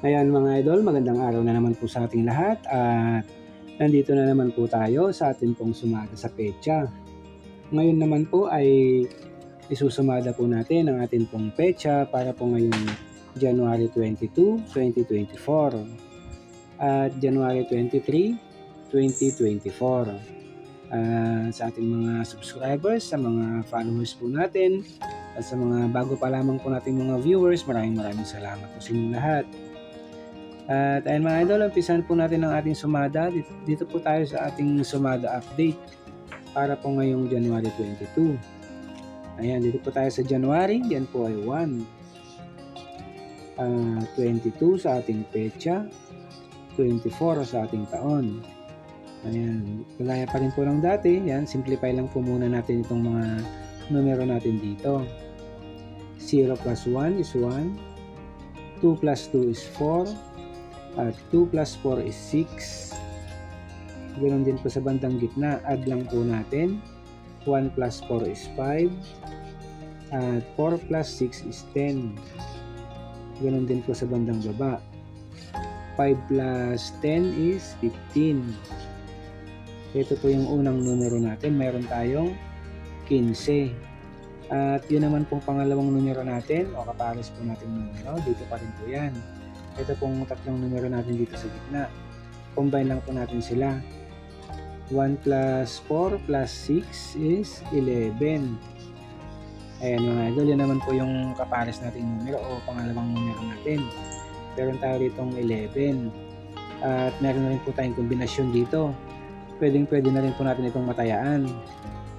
Ayan mga idol, magandang araw na naman po sa ating lahat at nandito na naman po tayo sa ating pong sumada sa pecha. Ngayon naman po ay isusumada po natin ang ating pong pecha para po ngayong January 22, 2024 at January 23, 2024. Ah, sa ating mga subscribers, sa mga followers po natin, at sa mga bago pa lamang po nating mga viewers, maraming maraming salamat po sa inyong lahat. At ayun mga idol, umpisan po natin ang ating sumada. Dito, dito po tayo sa ating sumada update para po ngayong January 22. Ayan, dito po tayo sa January. Yan po ay 1. Ah, 22 sa ating pecha. 24 sa ating taon. Ayan, kagaya pa rin po ng dati. Yan, simplify lang po muna natin itong mga numero natin dito. 0 plus 1 is 1. 2 plus 2 is 4. At 2 plus 4 is 6. Ganon din po sa bandang gitna. Add lang po natin. 1 plus 4 is 5. At 4 plus 6 is 10. Ganon din po sa bandang baba. 5 plus 10 is 15. Ito po yung unang numero natin. Meron tayong 15. At yun naman pong pangalawang numero natin o kapares po natin numero. Dito pa rin po yan. Ito pong tatlong numero natin dito sa gitna. Combine lang po natin sila. 1 plus 4 plus 6 is 11. Ayan mga idol, yan naman po yung kapares nating numero o pangalawang numero natin. Meron tayo ditong 11. At meron na rin po tayong kombinasyon dito. Pwedeng pwede na rin po natin itong matayaan.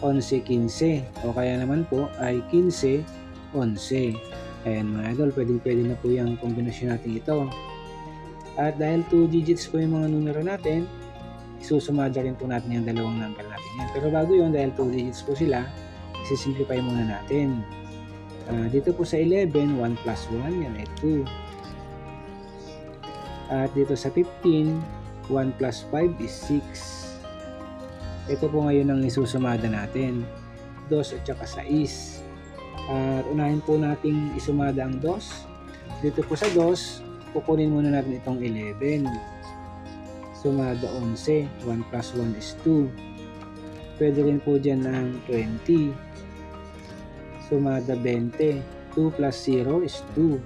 11-15 o kaya naman po ay 15-11. Ayan mga idol, pwedeng pwede na po yung kombinasyon natin ito. At dahil 2 digits po yung mga numero natin, isusumada rin po natin yung dalawang number natin yan. Pero bago yun, dahil 2 digits po sila, isisimplify muna natin. Ah, dito po sa 11, 1 plus 1, yan ay 2. At dito sa 15, 1 plus 5 is 6. Ito po ngayon ang isusumada natin. 2 at saka 6. At unahin po nating isumada ang 2. Dito po sa 2, kukunin muna natin itong 11. Sumada 11. 1 plus 1 is 2. Pwede rin po dyan ang 20. Sumada 20. 2 plus 0 is 2.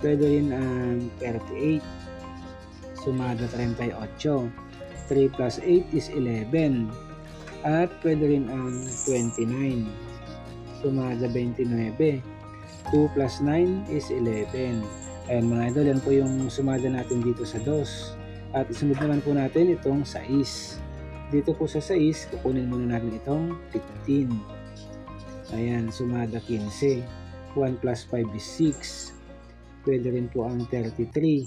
Pwede rin ang 38. Sumada 38. 3 plus 8 is 11. At pwede rin ang 29. Sumada 29. 2 plus 9 is 11. Ayan mga idol, yan po yung sumada natin dito sa 2. At isunod naman po natin itong 6. Dito po sa 6, kukunin muna natin itong 15. Ayan, sumada 15. 1 plus 5 is 6. Pwede rin po ang 33.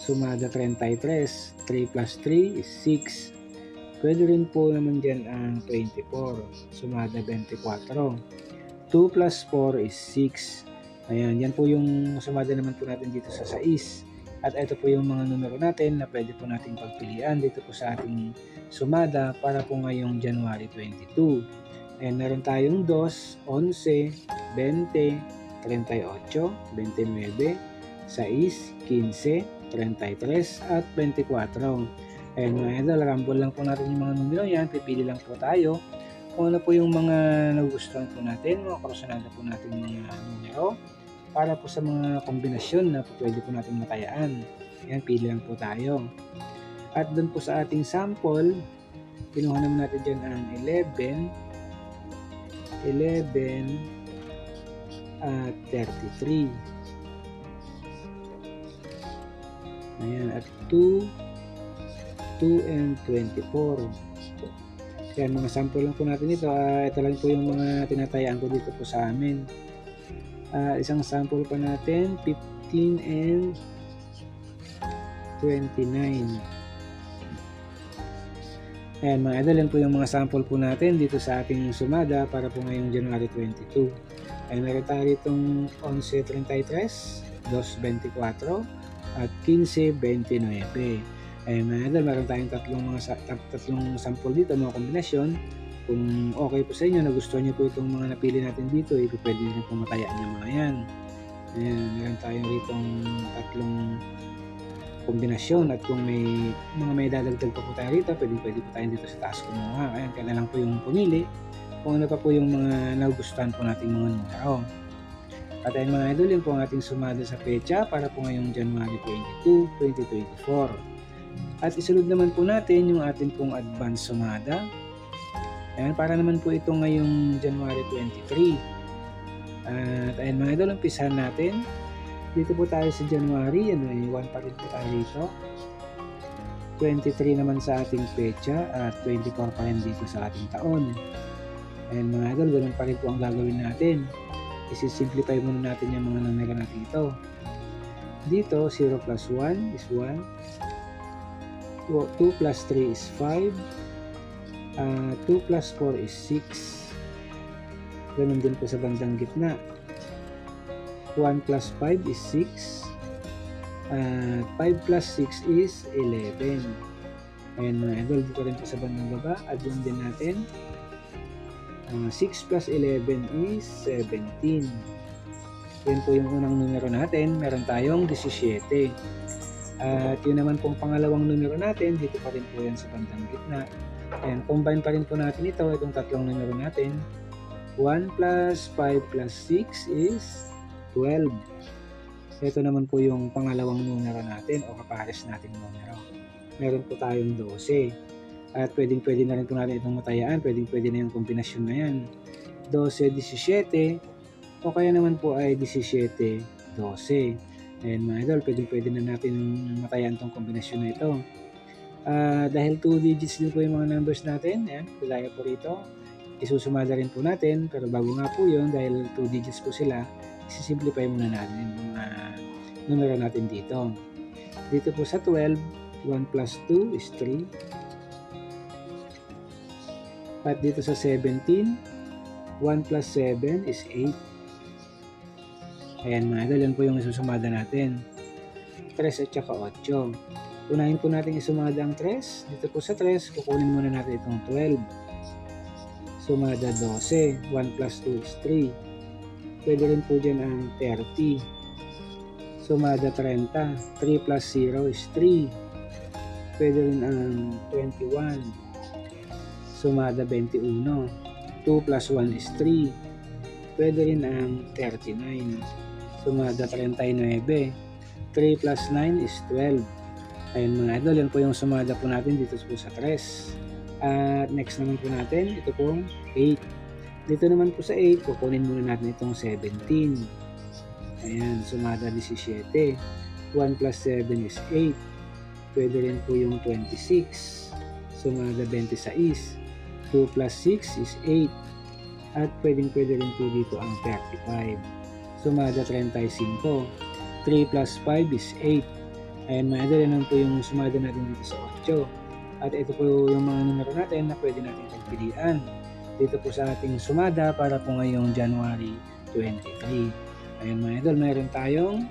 Sumada 33. 3 plus 3 is 6. Pwede rin po naman dyan ang 24. Sumada 24. 2 plus 4 is 6. Ayan, yan po yung sumada naman po natin dito sa 6. At ito po yung mga numero natin na pwede po nating pagpilian dito po sa ating sumada para po ngayong January 22. Ayan, meron tayong 2, 11, 20, 38, 29, 6, 15, 33 at 24. Ayan mga idol, rumble lang po natin yung mga numero yan. Pipili lang po tayo kung ano po yung mga nagustuhan po natin, mga personada po natin mga numero para po sa mga kombinasyon na po pwede po natin matayaan. Ayan, pili lang po tayo. At doon po sa ating sample, kinuha naman natin dyan ang 11, 11, at 33. Ayan, at 2, 2 and 24. Yan, mga sample lang po natin ito. Ah, ito lang po yung mga tinatayaan ko dito po sa amin. Ah, isang sample pa natin, 15 and 29. Ayan mga idol, yan po yung mga sample po natin dito sa ating sumada para po ngayong January 22. Ayan, meron tayo ditong 11.33, 2.24, at 15.29. Ayan mga idol, meron tayong tatlong mga tatlong sample dito, mga kombinasyon. Kung okay po sa inyo, nagustuhan niyo po itong mga napili natin dito, eh, pwede niyo po matayaan yung mga yan. Ayan, meron tayo ritong tatlong kombinasyon at kung may mga may dadagdag pa po tayo rito, pwede pwede po tayo dito sa taas kumuha. Ayan, kaya lang po yung pumili kung ano pa po yung mga nagustuhan po nating mga numero. At ayun mga idol, yun po ang ating sumada sa pecha para po ngayong January 22, 2024. At isunod naman po natin yung ating pong advance sumada. Ayan, para naman po ito ngayong January 23. At ayun mga idol, umpisahan natin. Dito po tayo sa January, ano eh, 1 pa rin po tayo dito. 23 naman sa ating pecha at 24 pa rin dito sa ating taon. Ayan mga idol, ganun pa rin po ang gagawin natin. Isi-simplify muna natin yung mga numero natin ito. Dito, 0 plus 1 is 1. 2 plus 3 is 5. Uh, 2 plus 4 is 6. Ganun din po sa bandang gitna. 1 plus 5 is 6. Uh, 5 plus 6 is 11. Ayan mga idol, dito rin po sa bandang baba. Add lang din natin. Uh, 6 plus 11 is 17. Yun po yung unang numero natin. Meron tayong 17. At yun naman pong pangalawang numero natin. Dito pa rin po yan sa bandang gitna. And combine pa rin po natin ito. Itong tatlong numero natin. 1 plus 5 plus 6 is 12. Ito naman po yung pangalawang numero natin o kapares natin numero. Meron po tayong 12. At pwedeng pwede na rin po natin itong matayaan. Pwedeng pwede na yung kombinasyon na yan. 12, 17. O kaya naman po ay 17, 12. Ayan mga idol, pwedeng pwede na natin matayaan itong kombinasyon na ito. Uh, dahil 2 digits din po yung mga numbers natin. Ayan, kagaya po rito. Isusumada rin po natin. Pero bago nga po yun, dahil 2 digits po sila, isi-simplify muna natin yung mga numero natin dito. Dito po sa 12, 1 plus 2 is 3. At dito sa 17, 1 plus 7 is 8. Ayan mga idol, yan po yung isusumada natin. 3 at saka 8. Unahin po natin isumada ang 3. Dito po sa 3, kukunin muna natin itong 12. Sumada 12. 1 plus 2 is 3. Pwede rin po dyan ang 30. Sumada 30. 3 plus 0 is 3. Pwede rin ang 21. Sumada 21. 2 plus 1 is 3. Pwede rin ang 39. Sumada 39. 3 plus 9 is 12. Ayun mga idol, yan po yung sumada po natin dito po sa 3. At next naman po natin, ito pong 8. Dito naman po sa 8, kukunin muna natin itong 17. Ayan, sumada 17. 1 plus 7 is 8. Pwede rin po yung 26. Sumada 26. 2 plus 6 is 8. At pwedeng pwede rin po dito ang 35. Sumada 35. 3 plus 5 is 8. Ayan mga idol, yan po yung sumada natin dito sa 8. At ito po yung mga numero natin na pwede natin pagpilian dito po sa ating sumada para po ngayong January 23. Ayan mga idol, meron tayong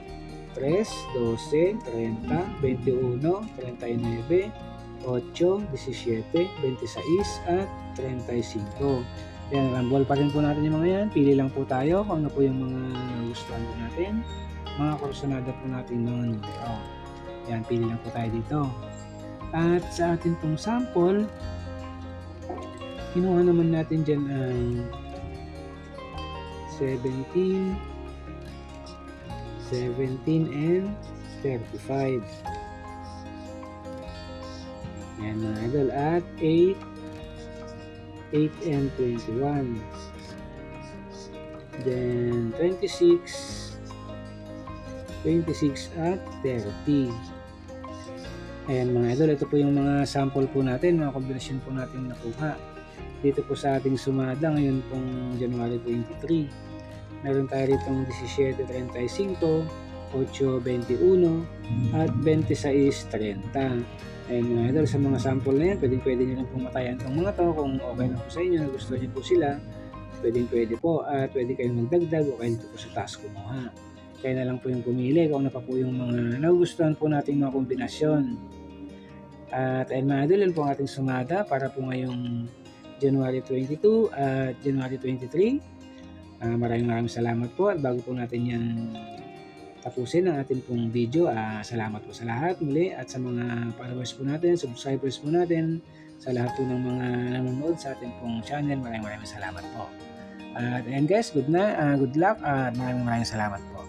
3, 12, 30, 21, 39, 8, 17, 26 at 35. Ayan, rambol pa rin po natin yung mga yan. Pili lang po tayo kung ano po yung mga gustuhan po natin. Mga kursunada po natin mga numero. Ayan, pili lang po tayo dito. At sa atin pong sample, kinuha naman natin dyan ang 17 17 and 35 yan mga idol at 8 8 and 21 then 26 26 at 30 ayan mga idol ito po yung mga sample po natin mga kombinasyon po natin nakuha. Dito po sa ating sumada ngayon pong January 23 meron tayo ritong 17.35 8.21 at 26.30 ayun mga idol sa mga sample na yan. Pwedeng pwede nyo lang pong matayan itong mga to. Kung okay na po sa inyo gusto nyo po sila pwedeng pwede po. At pwede kayong magdagdag o kayo po sa task kumuha. Kaya na lang po yung pumili kung ano pa po yung mga nagugustuhan po nating mga kombinasyon. At ayun mga idol po ang ating sumada para po ngayong January 22 at January 23. Uh, maraming maraming salamat po. At bago po natin yan tapusin ang ating pong video. Ah, salamat po sa lahat muli at sa mga followers po natin, subscribers po natin, sa lahat po ng mga nanonood sa ating pong channel. Maraming maraming salamat po. At ayan guys, good na, ah, good luck at maraming maraming salamat po.